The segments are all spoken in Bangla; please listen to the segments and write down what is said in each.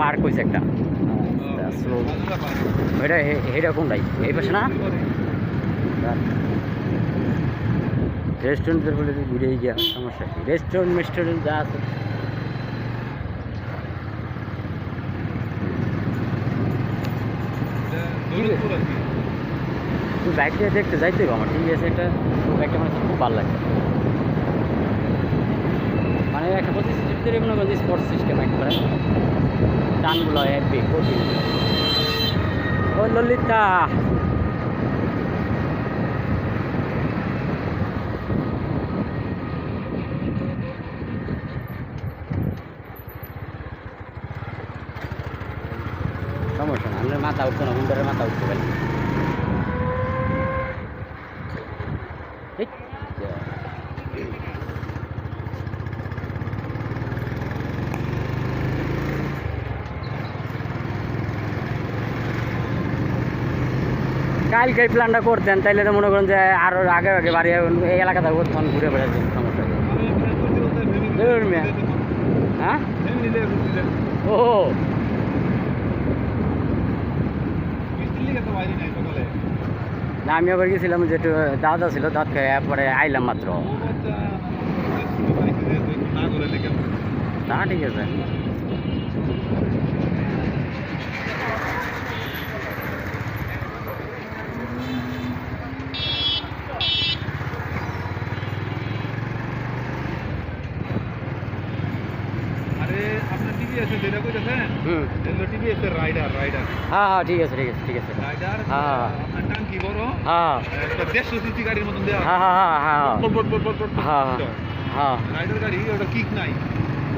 পার্ক হয়েছে একটা? স্লো এটা এটা কোনটাই এই পাশে না? রেস্টুরেন্টের বলে ঘুরে গিয়া সমস্যা কি? রেস্টুরেন্ট মেস্টুরেন্ট যা আছে। তুই বাইকটা দেখতে যাইতে আমার। ঠিক আছে, এটা বাইকটা আমার খুব ভালো লাগে। মানে একটা পঁচিশ ভিতরে মনে করেন স্পোর্টস সিস্টেম একবারে। টানগুলো হ্যাপি কঠিন। ও ললিতা সমস্যা না আমাদের মাথা উঠছে না হুন্ডারের মাথা উঠছে খালি। কালকে প্ল্যানটা করতেন তাইলে তো মনে করেন যে আরও আগে আগে বাড়ি এই এলাকাটা তখন ঘুরে বেড়াতে সমস্যা। ধরুন মিয়া। হ্যাঁ ও না, আমি আবার গেছিলাম যে দাঁত ছিল দাঁত খেয়ে পরে আইলাম মাত্র। তা ঠিক আছে। হ্যাঁ হ্যাঁ ঠিক আছে ঠিক আছে ঠিক আছে। হ্যাঁ। হ্যাঁ। হ্যাঁ। হ্যাঁ হ্যাঁ হ্যাঁ হ্যাঁ। হ্যাঁ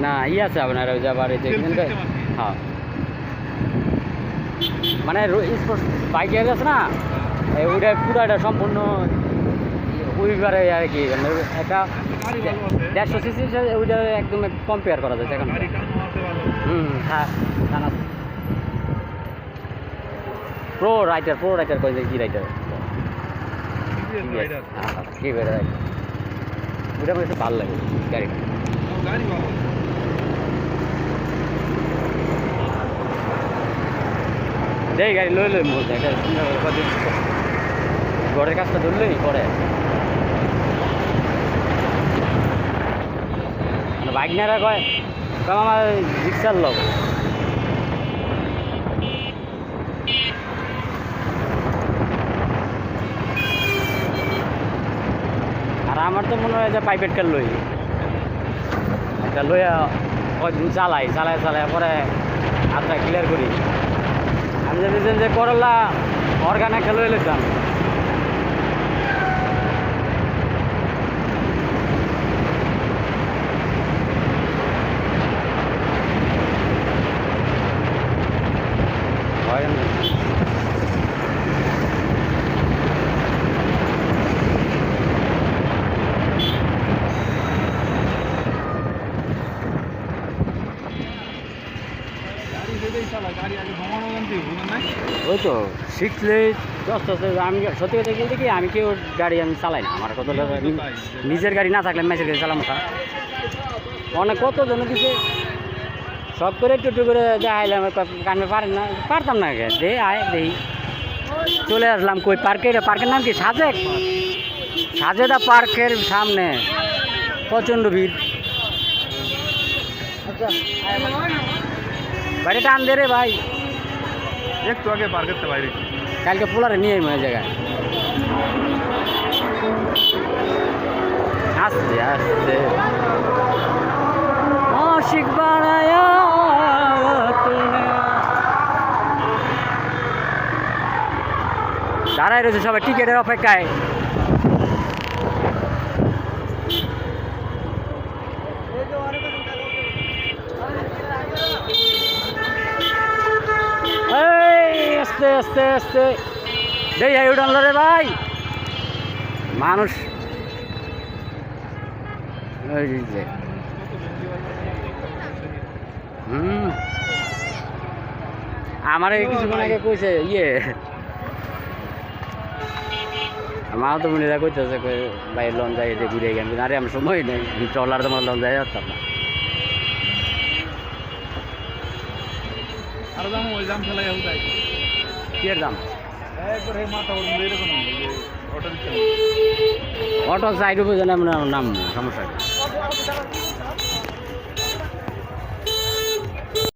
না ই আছে আপনার ওই যে। হ্যাঁ। মানে স্পোর্টস বাইক আছে না? ওইটা পুরাটা সম্পূর্ণ উইবারে আর কি মানে একটা দেড়শো সিসি ওইটা একদম কম্পেয়ার করা যায় এখন। হ্যাঁ প্রো রাইটার প্রো রাইটার কই কি রাইটার কি রাইটার আমার ভালো লাগে গাড়িটা। গাড়ি ভালো। দেই গাড়ি লই লই ঘরের কাজটা ধরলেই করে বাইক নেরা কয় কয় আমার রিক্সার লোক আর আমার তো মনে হয় যে প্রাইভেট কার লই। একটা লইয়া চালাই চালাই চালাই, পরে হাতটা ক্লিয়ার করি। আমি যে করলা অর্গানে লই লইতাম হয় না। গাড়ি যেটাই চালা গাড়ি আগে ভ্রমণও জানতে বুঝলেন নাই ওই তো শিখলে আমি সত্যি কথা বলতে কি আমি কেউ গাড়ি আমি চালাই না। আমার কত নিজের গাড়ি না থাকলে মেসের গাড়ি চালাম তা অনেক কত জন দিছে সব করে একটু একটু করে দেখাইলাম কানে পারেন না পারতাম না দে আয় দেই। চলে আসলাম কই পার্কে পার্কের নাম কি? সাজেক? সাজেদা পার্কের সামনে। প্রচণ্ড ভিড়। আচ্ছা। বাইরে টান দে রে ভাই। একটু আগে বার করতে পারি। কালকে পোলারে নিয়ে মায়ের জায়গায়। আস্তে আস্তে আশিক বাড়ায়া। দাঁড়ায় রয়েছে সবাই, টিকিটের অপেক্ষায় এই আস্তে আস্তে। দেই হাই উঠান রে ভাই। মানুষ। হুম। আমার কিছুক্ষণ আগে কইছে ইয়ে। আমার তো মনে কইতেছে কই ভাই লন যাই যে ঘুরে গেলাম আরে আমার সময় নেই। ট্রলার তোমার লন যাই যাচ্তাম না। আর দাম ওই দাম ফেলাই হোক তাই কি এর দাম অটো সাইড উপরে নাম সমস্যা